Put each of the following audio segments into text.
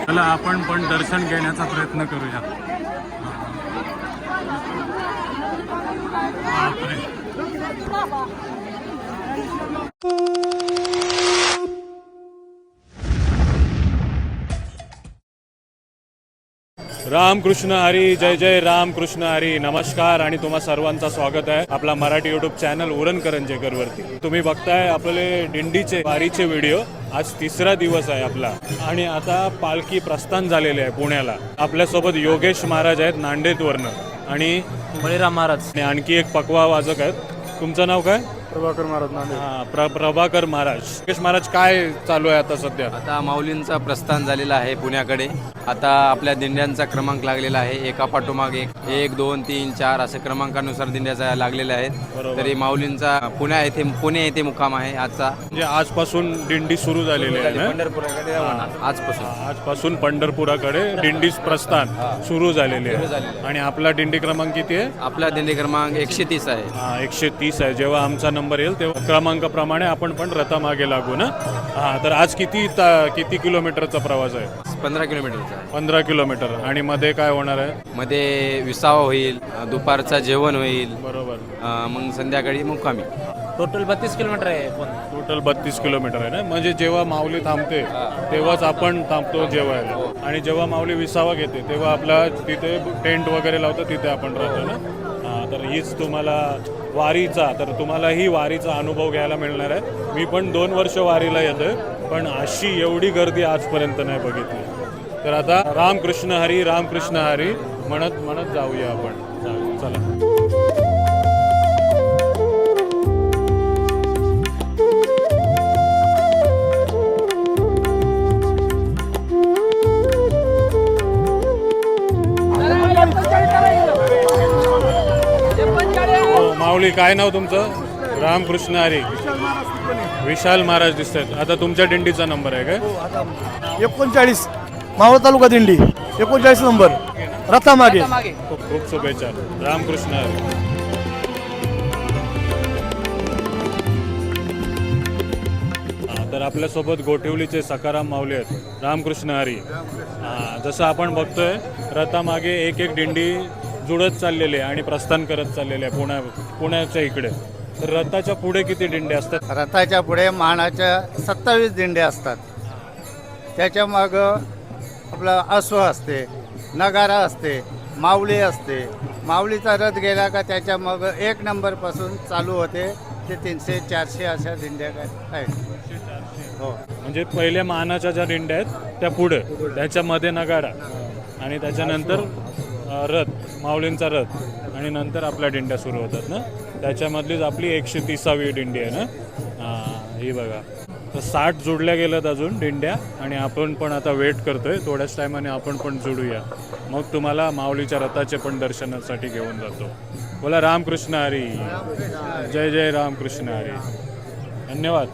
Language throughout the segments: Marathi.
चला आपण पण दर्शन घेण्याचा प्रयत्न करूया बापरे. रामकृष्ण हरी जय जय रामकृष्ण हरी. नमस्कार आणि तुम्हा सर्वांचं स्वागत आहे आपला मराठी युट्यूब चॅनल उरण करंजेकर वरती तुम्ही बघताय आपले दिंडीचे वारीचे व्हिडिओ आज तिसरा दिवस आहे आपला. आणि आता पालखी प्रस्थान झालेले आहे पुण्याला. आपल्यासोबत योगेश महाराज आहेत नांदेडवरनं. आणि बळीराम महाराज. आणि आणखी एक पकवा वाजक आहेत. तुमचं नाव काय? प्रभाकर महाराज नांदेड. हा, प्र प्रभाकर महाराज. योगेश महाराज काय चालू आहे आता सध्या? आता माऊलींचा प्रस्थान झालेला आहे पुण्याकडे. आता आपल्या दिंड्यांचा क्रमांक लागलेला आहे. एका पाठोमाग एक एक दोन तीन चार असे क्रमांकानुसार दिंड्याचा लागलेल्या आहेत. तरी माऊलींचा पुण्या येथे पुणे येथे मुक्काम आहे आजचा. म्हणजे आजपासून दिंडी सुरू झालेली आहे ना? पंढरपुराकडे आजपासून. आजपासून पंढरपुराकडे दिंडी प्रस्थान सुरू झालेले आहे. आणि आपला दिंडी क्रमांक किती आहे? आपला दिंडी क्रमांक एकशे तीस आहे. हा एकशे तीस आहे. जेव्हा आमचा नंबर येईल तेव्हा क्रमांकाप्रमाणे आपण पण रथामागे लागू ना? हा तर आज किती ता- किती किलोमीटरचा प्रवास आहे? पंधरा किलोमीटरचा. आहे पंधरा किलोमीटर. आणि मध्ये काय होणार आहे? मध्ये विसावा होईल दुपारचा जेवण होईल बरोबर. अं, मग संध्याकाळी मुक्कामी. टोटल बत्तीस किलोमीटर आहे पण. टोटल बत्तीस किलोमीटर आहे ना? म्हणजे जेव्हा माऊली थांबते तेव्हाच आपण थांबतो जेवायला. आणि जेव्हा माऊली विसावा घेते तेव्हा आपला तिथे टेंट वगैरे लावतो तिथे आपण राहतो ना? हा, तर हीच तुम्हाला वारीचा तर तुम्हालाही वारीचा अनुभव घ्यायला मिळणार आहे. मी पण दोन वर्ष वारीला येतोय पण अशी एवढी गर्दी आजपर्यंत नाही बघितली. तर आता रामकृष्ण हरी रामकृष्ण हरी म्हणत म्हणत जाऊया आपण. चला. माऊली काय नाव तुमचं? रामकृष्ण हरी. विशाल महाराज दिसत आहेत आता तुमच्या दिंडीचा नंबर आहे काय? एकोणचाळीस मावळ तालुका दिंडी. एकोणचाळीस नंबर. रथामागे खूप खूप शुभेच्छा. रामकृष्ण हरी. तर आपल्यासोबत गोठिवलीचे सकाराम माऊली आहेत. रामकृष्ण हरी. हा, जसं आपण बघतोय रथामागे एक एक दिंडी जुळत चाललेली आहे आणि प्रस्थान करत चाललेली आहे पुण्या पुण्याच्या इकडे. तर रथाच्या पुढे किती दिंडे असतात? रथाच्या पुढे मानाच्या सत्तावीस दिंडे असतात. त्याच्या मागं आपलं अश्व असते नगारा असते माऊली असते. माऊलीचा रथ गेला का त्याच्या मग एक नंबरपासून चालू होते. ते तीनशे चारशे अशा दिंड्या काय आहेत हो. म्हणजे पहिल्या मानाच्या ज्या दिंड्या आहेत त्या पुढे. त्याच्यामध्ये नगारा. आणि त्याच्यानंतर रथ माऊलींचा रथ आणि नंतर आपल्या दिंड्या सुरू होतात ना? त्याच्यामधलीच आपली एकशे तिसावी दिंडी आहे ना? हां ही बघा. तर साठ जोडल्या गेल्यात अजून दिंड्या आणि आपण पण आता वेट करतोय. थोड्याच टायमाने आपण पण जोडूया. मग तुम्हाला माऊलीच्या रथाचे पण दर्शनासाठी घेऊन जातो. बोला रामकृष्ण हरी. जय जय रामकृष्ण हरी. धन्यवाद.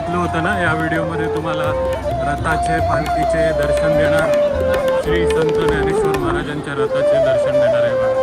सांगितलं होतं ना या व्हिडिओमध्ये तुम्हाला रथाचे पालखीचे दर्शन देणार. श्री संत ज्ञानेश्वर महाराजांच्या रथाचे दर्शन देणार आहे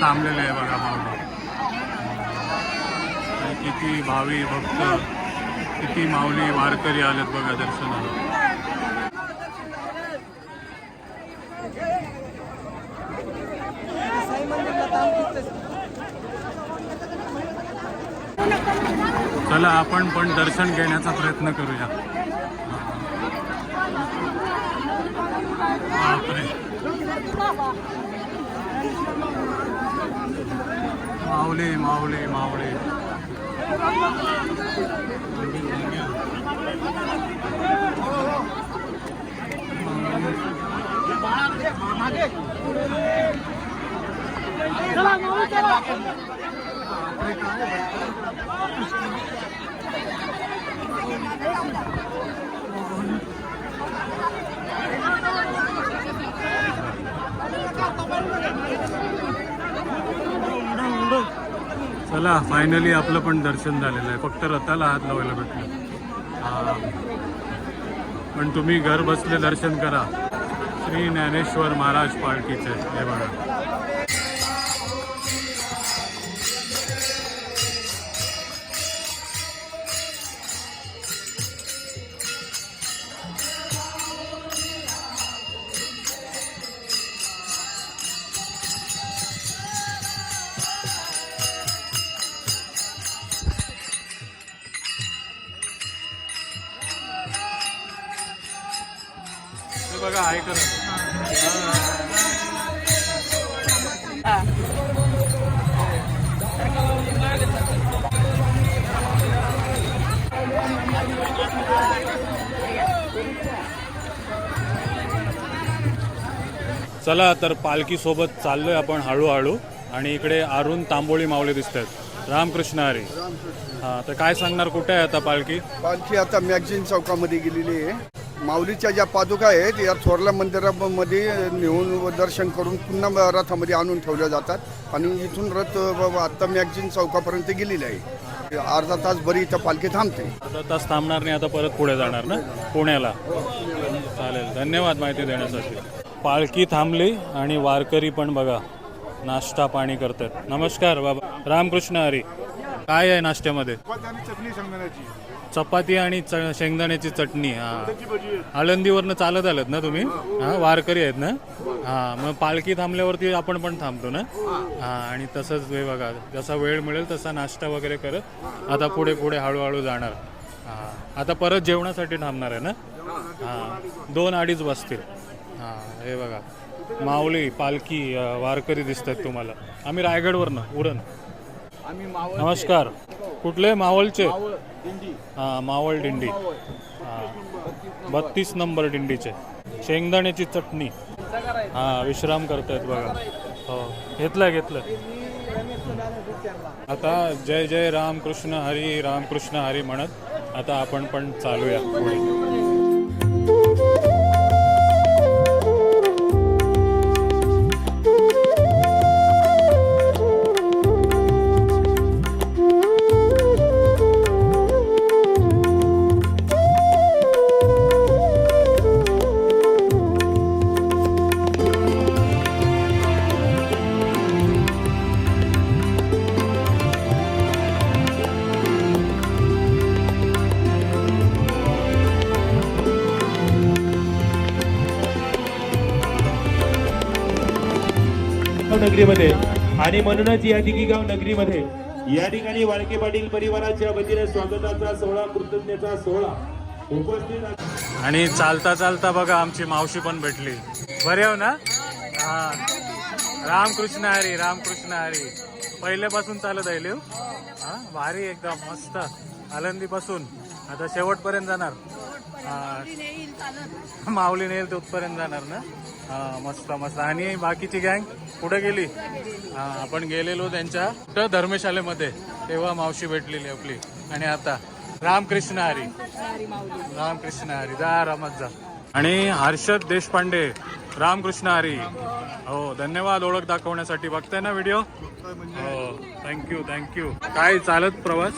थांबलेले आहे बघा माऊली किती भावी भक्त किती माऊली वारकरी आलेत बघा दर्शनाला. चला आपण पण दर्शन घेण्याचा प्रयत्न करूया. बापरे. माऊली माऊली माऊली चला चला फायनली आपलं पण दर्शन झालेलं आहे. फक्त रथाला हात लावायला भेटलं. पण तुम्ही घर बसले दर्शन करा. श्री ज्ञानेश्वर महाराज पालखीचे. हे बघा. चला तर पालखी सोबत चाललोय आपण हळूहळू. आणि इकडे अरुण तांबोळी माऊली दिसत आहेत रामकृष्ण हरी. हा तर काय सांगणार कुठे आहे आता पालखी? पालखी आता मॅगझिन चौकामध्ये गेलेली आहे. माऊलीच्या ज्या पादुका आहेत या थोरल्या मंदिरामध्ये नेऊन दर्शन करून पुन्हा रथामध्ये आणून ठेवल्या जातात. आणि इथून रथ ब- ब- आता मॅगझिन चौकापर्यंत गेलेली आहे. अर्धा तास बरी इथं पालखी थांबते. आता तास थांबणार नाही आता परत पुढे जाणार ना? पुण्याला. चालेल धन्यवाद माहिती देण्यासाठी. पालखी थांबली आणि वारकरी पण बघा नाश्ता पाणी करतात. नमस्कार बाबा. रामकृष्ण हरी. काय आहे नाश्त्यामध्ये? चपाती आणि च- शेंगदाण्याची चटणी हा. आळंदीवरनं चालत आलात ना तुम्ही? हा. वारकरी आहेत ना? हा मग पालखी थांबल्यावरती आपण पण थांबतो ना? हा. आणि तसंच हे बघा जसा वेळ मिळेल तसा नाश्ता वगैरे करत आता पुढे पुढे हळूहळू जाणार. हा आता परत जेवणासाठी थांबणार आहे ना? हा दोन अडीच वाजतील हा हे बघा माऊली पालखी अ, वारकरी दिसतात तुम्हाला. आम्ही रायगडवरनं उरण. नमस्कार. कुठले? मावळचे. हा मावळ दिंडी. हा. बत्तीस नंबर दिंडीचे. शेंगदाण्याची चटणी. हा विश्राम करतायत बघा. हो घेतलं घेतलं आता जय जय रामकृष्ण हरी रामकृष्ण हरी म्हणत आता आपण पण चालूया पुढे. नगरीमध्ये. आणि म्हणूनच या दिघीगाव नगरीमध्ये. या ठिकाणी वाळके पाटील परिवाराच्या वतीने स्वागताचा सोहळा कृतज्ञता सोहळा उपस्थित आणि चालता चालता बघा आमची मावशी पण भेटली. बरे हो ना? हा. रामकृष्ण हरी रामकृष्ण हरी. पहिल्यापासून चालत आहे लिहू? हा भारी एकदम मस्त. आनंदीपासून आता शेवटपर्यंत जाणार. माऊली नेईल तिथपर्यंत जाणार ना? हा मस्त मस्त. आणि बाकीची गँग कुठे गेली? हा आपण गेलेलो त्यांच्या कुठं? धर्मशालेमध्ये तेव्हा मावशी भेटलेली आपली. आणि आता रामकृष्ण हरी. रामकृष्ण हरी. जा रमत जा. आणि हर्षद देशपांडे रामकृष्ण हरी. हो धन्यवाद ओळख दाखवण्यासाठी. बघताय ना व्हिडिओ? हो थँक्यू थँक्यू काय चालत प्रवास?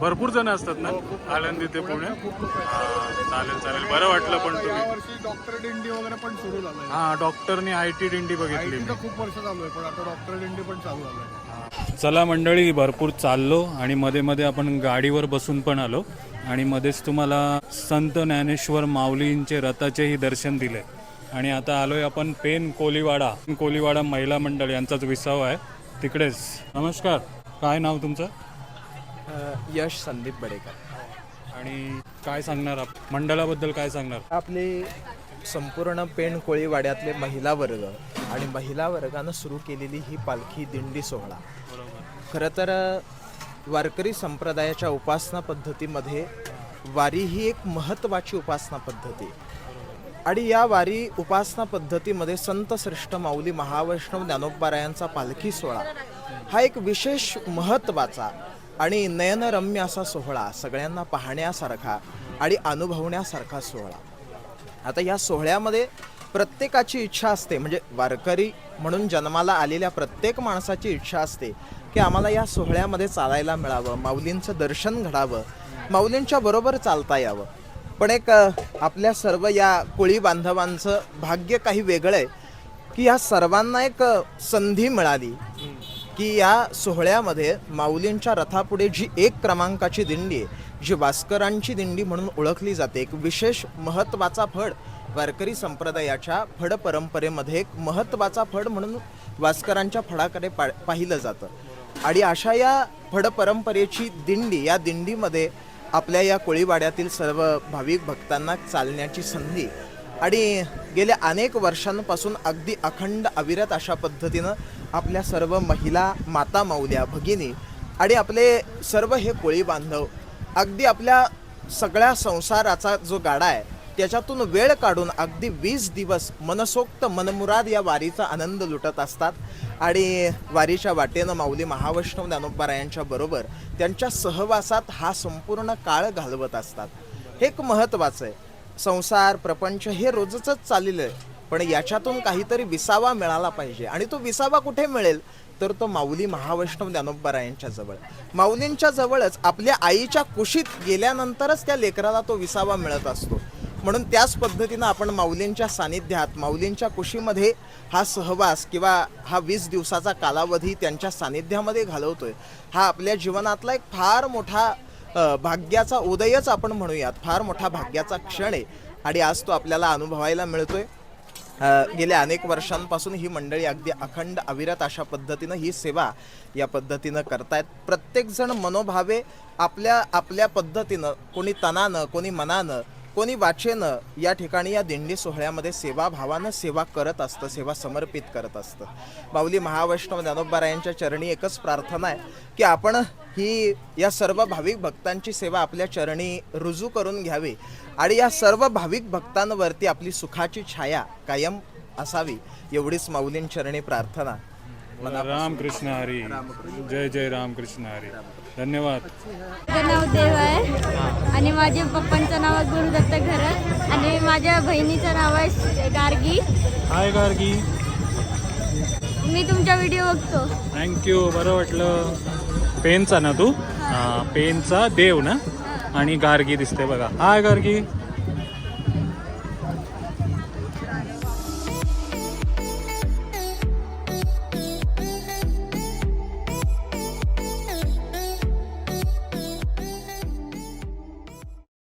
भरपूर जण असतात ना? आळंदी ते पुणे. हा, चालेल चालेल. बरं वाटलं पण तुम्ही. वर्षी डॉक्टर दिंडी वगैरे पण सुरू झालंय. हा डॉक्टरनी आय टी दिंडी बघितली. खूप वर्ष चालू आहे पण आता डॉक्टर दिंडी पण चालू झालंय. चला मंडळी भरपूर चाललो आणि मध्ये मध्ये आपण गाडीवर बसून पण आलो आणि मध्येच तुम्हाला संत ज्ञानेश्वर माऊलींचे रथाचेही दर्शन दिले. आणि आता आलोय आपण पेन कोलीवाडा. कोलीवाडा महिला मंडळ यांचाच विसावा आहे. तिकडेच. नमस्कार. काय नाव तुमचं? यश संदीप बडेकर. आणि काय सांगणार आप मंडळाबद्दल काय सांगणार? आपले संपूर्ण पेण कोळीवाड्यातले महिला वर्ग आणि महिला वर्गानं सुरू केलेली ही पालखी दिंडी सोहळा. खरं तर वारकरी संप्रदायाच्या उपासना पद्धतीमध्ये वारी ही एक महत्त्वाची उपासना पद्धती. आणि या वारी उपासना पद्धतीमध्ये संत श्रेष्ठ माऊली महावैष्णव ज्ञानोबारायांचा पालखी सोहळा हा एक विशेष महत्त्वाचा आणि नयनरम्य असा सोहळा सगळ्यांना पाहण्यासारखा आणि अनुभवण्यासारखा सोहळा. आता या सोहळ्यामध्ये प्रत्येकाची इच्छा असते म्हणजे वारकरी म्हणून जन्माला आलेल्या प्रत्येक माणसाची इच्छा असते की आम्हाला या सोहळ्यामध्ये चालायला मिळावं माऊलींचं दर्शन घडावं माऊलींच्या बरोबर चालता यावं. पण एक आपल्या सर्व या कोळी बांधवांचं भाग्य काही वेगळं आहे की या सर्वांना एक संधी मिळाली. की या सोहळ्यामध्ये माऊलींच्या रथापुढे जी एक क्रमांकाची दिंडी आहे जी भास्करांची दिंडी म्हणून ओळखली जाते एक विशेष महत्त्वाचा फड वारकरी संप्रदायाच्या फड परंपरेमध्ये एक महत्त्वाचा फड म्हणून भास्करांच्या फडाकडे पा पाहिलं जातं. आणि अशा या फड परंपरेची दिंडी या दिंडीमध्ये आपल्या या कोळीवाड्यातील सर्व भाविक भक्तांना चालण्याची संधी आणि गेल्या अनेक वर्षांपासून अगदी अखंड अविरत अशा पद्धतीनं आपल्या सर्व महिला माता माऊल्या भगिनी आणि आपले सर्व हे कोळी बांधव अगदी आपल्या सगळ्या संसाराचा जो गाडा आहे त्याच्यातून वेळ काढून अगदी वीस दिवस मनसोक्त मनमुराद या वारीचा आनंद लुटत असतात. आणि वारीच्या वाटेनं माऊली महावैष्णव ज्ञानोबारायांच्या बरोबर त्यांच्या सहवासात हा संपूर्ण काळ घालवत असतात. हे एक महत्त्वाचं आहे. संसार प्रपंच हे रोजच चाललेलं आहे. पण याच्यातून काहीतरी विसावा मिळाला पाहिजे. आणि तो विसावा कुठे मिळेल? तर तो माऊली महावैष्णव ज्ञानोबारायांच्या जवळ. माऊलींच्या जवळच आपल्या आईच्या कुशीत गेल्यानंतरच त्या लेकराला तो विसावा मिळत असतो. म्हणून त्याच पद्धतीनं आपण माऊलींच्या सानिध्यात माऊलींच्या कुशीमध्ये हा सहवास किंवा हा वीस दिवसाचा कालावधी त्यांच्या सानिध्यामध्ये घालवतोय. हा आपल्या जीवनातला एक फार मोठा भाग्याचा उदयच आपण म्हणूयात. फार मोठा भाग्याचा क्षण आहे. आणि आज तो आपल्याला अनुभवायला मिळतोय. गेल्या अनेक वर्षांपासून ही मंडळी अगदी अखंड अविरत अशा पद्धतीनं ही सेवा या पद्धतीनं करतायत. प्रत्येकजण मनोभावे आपल्या आपल्या पद्धतीनं कोणी तनानं कोणी मनानं कोणी वाचेनं या ठिकाणी या दिंडी सोहळ्यामध्ये सेवाभावानं सेवा करत असतं सेवा समर्पित करत असतं. माऊली महावैष्णव ज्ञानोबारायांच्या चरणी एकच प्रार्थना आहे की आपण ही या सर्व भाविक भक्तांची सेवा आपल्या चरणी रुजू करून घ्यावी आणि या सर्व भाविक भक्तांवरती आपली सुखाची छाया कायम असावी एवढीच माऊलींचरणी प्रार्थना. रामकृष्ण हरी. जय जय रामकृष्ण हरी. धन्यवाद. माझं नाव देव आहे आणि माझ्या पप्पांचं नाव आहे गुरुदत्त घरत आणि माझ्या बहिणीचं नाव आहे गार्गी. हाय गार्गी. मी तुमचा व्हिडिओ बघतो. थँक्यू बरं वाटलं. पेनचा ना तू? पेनचा देव ना? आणि गार्गी दिसते बघा. हाय गार्गी.